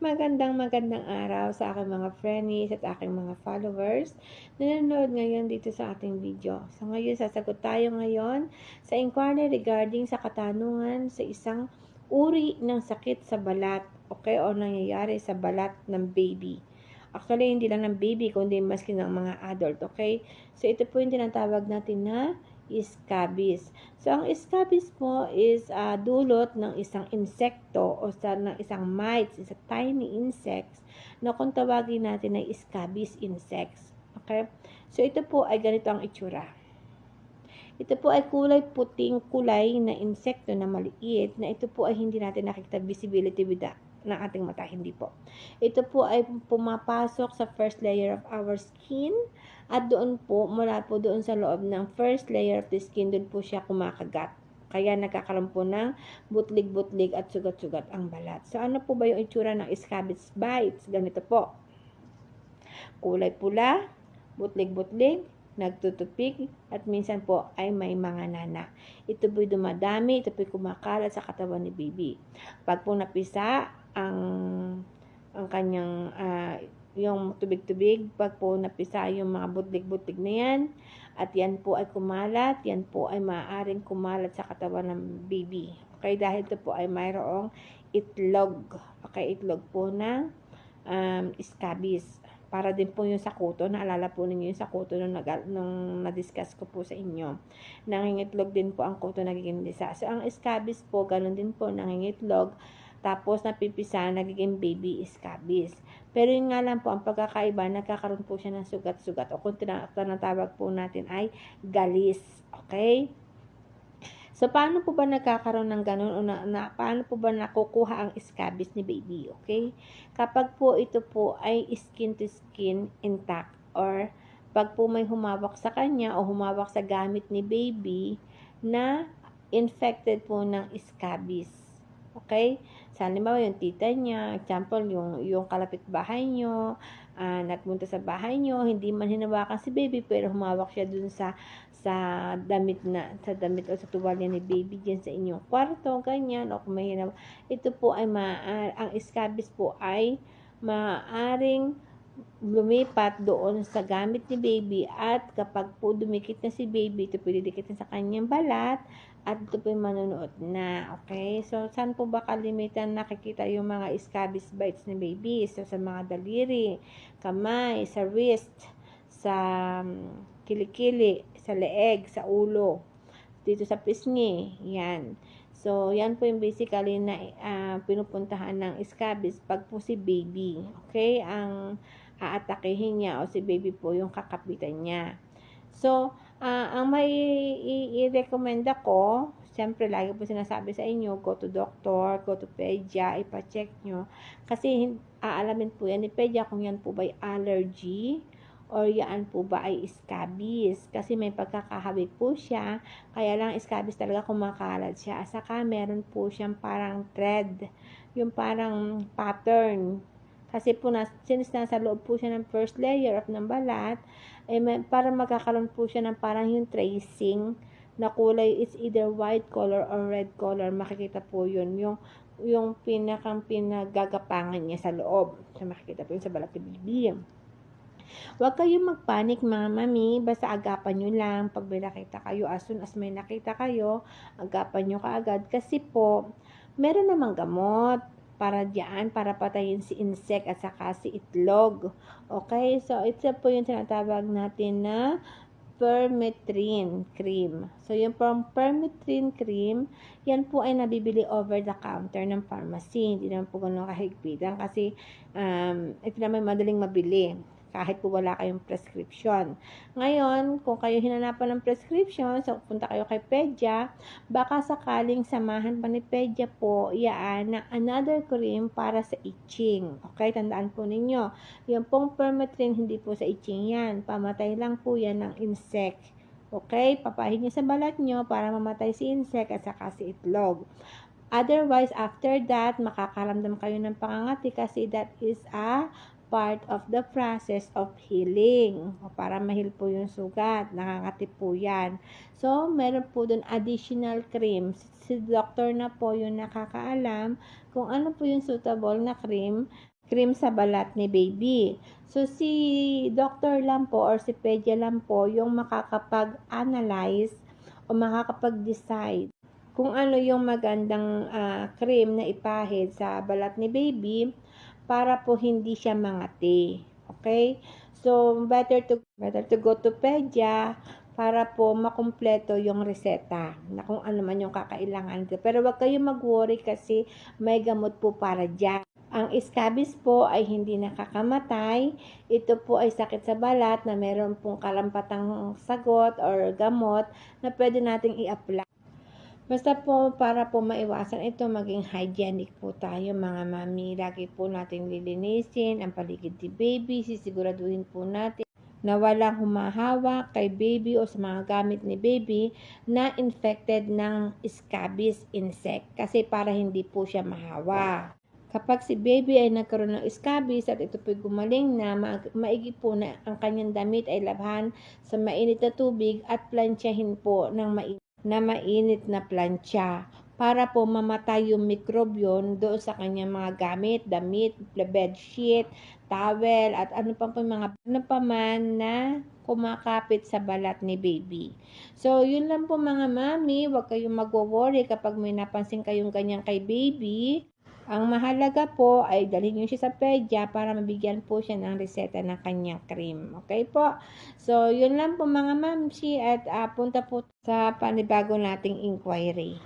Magandang magandang araw sa aking mga friends at aking mga followers na nanonood ngayon dito sa ating video. So ngayon, sasagot tayo ngayon sa inquiry regarding sa katanungan sa isang uri ng sakit sa balat, okay, o nangyayari sa balat ng baby. Actually, hindi lang ng baby, kundi maski ng mga adult, okay? So ito po yung tinatawag natin na scabies. So, ang scabies po is uh, dulot ng isang insekto o sa, ng isang mites, is a tiny insects na kung tawagin natin ay scabies insects. Okay? So, ito po ay ganito ang itsura. Ito po ay kulay puting kulay na insekto na maliit na ito po ay hindi natin nakikita visibility with the ng ating mata, hindi po. Ito po ay pumapasok sa first layer of our skin at doon po, mula po doon sa loob ng first layer of the skin, doon po siya kumakagat. Kaya nagkakaroon po ng butlig-butlig at sugat-sugat ang balat. So, ano po ba yung itsura ng scabies bites? Ganito po. Kulay pula, butlig-butlig, nagtutupig, at minsan po ay may mga nana. Ito po'y dumadami, ito po'y kumakalat sa katawan ni baby. Pag po napisa ang ang kanyang uh, yung tubig-tubig, pag po napisa yung mga butlig-butlig na yan, at yan po ay kumalat, yan po ay maaaring kumalat sa katawan ng baby. Okay, dahil ito po ay mayroong itlog. Okay, itlog po ng um, scabies. Para din po yung sakuto, naalala po ninyo yung sakuto nung, nag, nung na-discuss ko po sa inyo. Nangingitlog din po ang kuto nagiging lisa. So, ang scabies po, ganun din po, nangingitlog tapos, napipisa, nagiging baby scabies. Pero yun nga lang po, ang pagkakaiba, nagkakaroon po siya ng sugat-sugat. O kung tinatawag po natin ay galis. Okay? So, paano po ba nagkakaroon ng ganun? O na, na, paano po ba nakukuha ang scabies ni baby? Okay? Kapag po ito po ay skin to skin intact or pag po may humawak sa kanya o humawak sa gamit ni baby na infected po ng scabies. Okay? Sa halimbawa, yung tita niya, example, yung, yung kalapit bahay nyo, uh, nagpunta sa bahay nyo, hindi man hinawakan si baby, pero humawak siya dun sa sa damit na sa damit o sa tuwalya ni baby diyan sa inyong kwarto ganyan o kung may hinaw ito po ay ma ang scabies po ay maaring lumipat doon sa gamit ni baby at kapag po dumikit na si baby, ito pwede dikitin sa kanyang balat at ito po manonood na. Okay? So, saan po ba kalimitan nakikita yung mga scabies bites ni baby? So, sa mga daliri, kamay, sa wrist, sa um, kilikili, sa leeg, sa ulo, dito sa pisngi. Yan. So, yan po yung basically na uh, pinupuntahan ng scabies pag po si baby. Okay? Ang aatakehin niya o si baby po yung kakapitan niya. So, uh, ang may i-recommend ako, siyempre lagi po sinasabi sa inyo, go to doctor, go to pedia, ipa-check nyo. Kasi aalamin po yan ni pedia kung yan po ba ay allergy or yan po ba ay scabies. Kasi may pagkakahawig po siya, kaya lang scabies talaga kumakalat siya. Saka meron po siyang parang thread, yung parang pattern kasi po, nas, since nasa loob po siya ng first layer of ng balat, eh, may, para magkakaroon po siya ng parang yung tracing na kulay is either white color or red color. Makikita po yun. Yung, yung pinakang pinagagapangan niya sa loob. So, makikita po yun sa balat ni baby. Huwag kayong magpanik mga mami, basta agapan nyo lang pag may nakita kayo. As soon as may nakita kayo, agapan nyo kaagad. Kasi po, meron namang gamot para diyan, para patayin si insect at saka si itlog. Okay, so ito po yung tinatawag natin na permethrin cream. So, yung permethrin cream, yan po ay nabibili over the counter ng pharmacy. Hindi naman po ganun kahigpitan kasi um, ito naman madaling mabili kahit po wala kayong prescription. Ngayon, kung kayo hinanapan ng prescription, so punta kayo kay Pedja, baka sakaling samahan pa ni Pedja po, yaan na another cream para sa itching. Okay, tandaan po ninyo, yung pong permethrin, hindi po sa itching yan. Pamatay lang po yan ng insect. Okay, papahin niyo sa balat nyo para mamatay si insect at saka si itlog. Otherwise, after that, makakaramdam kayo ng pangangati kasi that is a part of the process of healing. Para mahil po yung sugat. Nakakatip po yan. So, meron po dun additional cream. Si doctor na po yung nakakaalam kung ano po yung suitable na cream cream sa balat ni baby. So, si doctor lang po or si pedia lang po yung makakapag-analyze o makakapag-decide kung ano yung magandang ah, cream na ipahid sa balat ni baby para po hindi siya mangati. Okay? So, better to better to go to pedia para po makumpleto yung reseta na kung ano man yung kakailangan. Pero wag kayong mag-worry kasi may gamot po para dyan. Ang scabies po ay hindi nakakamatay. Ito po ay sakit sa balat na meron pong kalampatang sagot or gamot na pwede nating i-apply. Basta po para po maiwasan ito, maging hygienic po tayo mga mami. Lagi po natin lilinisin ang paligid ni baby. Sisiguraduhin po natin na walang humahawak kay baby o sa mga gamit ni baby na infected ng scabies insect. Kasi para hindi po siya mahawa. Kapag si baby ay nagkaroon ng scabies at ito po'y gumaling na, ma- maigi po na ang kanyang damit ay labhan sa mainit na tubig at plansyahin po ng mainit na mainit na plancha para po mamatay yung mikrobyon doon sa kanyang mga gamit, damit, bed sheet, towel, at ano pa po mga ano pa man na kumakapit sa balat ni baby. So, yun lang po mga mami, huwag kayong mag-worry kapag may napansin kayong ganyan kay baby. Ang mahalaga po ay dalhin nyo siya sa pedya para mabigyan po siya ng reseta ng kanyang cream. Okay po? So, yun lang po mga mamsi at ah, punta po sa panibago nating inquiry.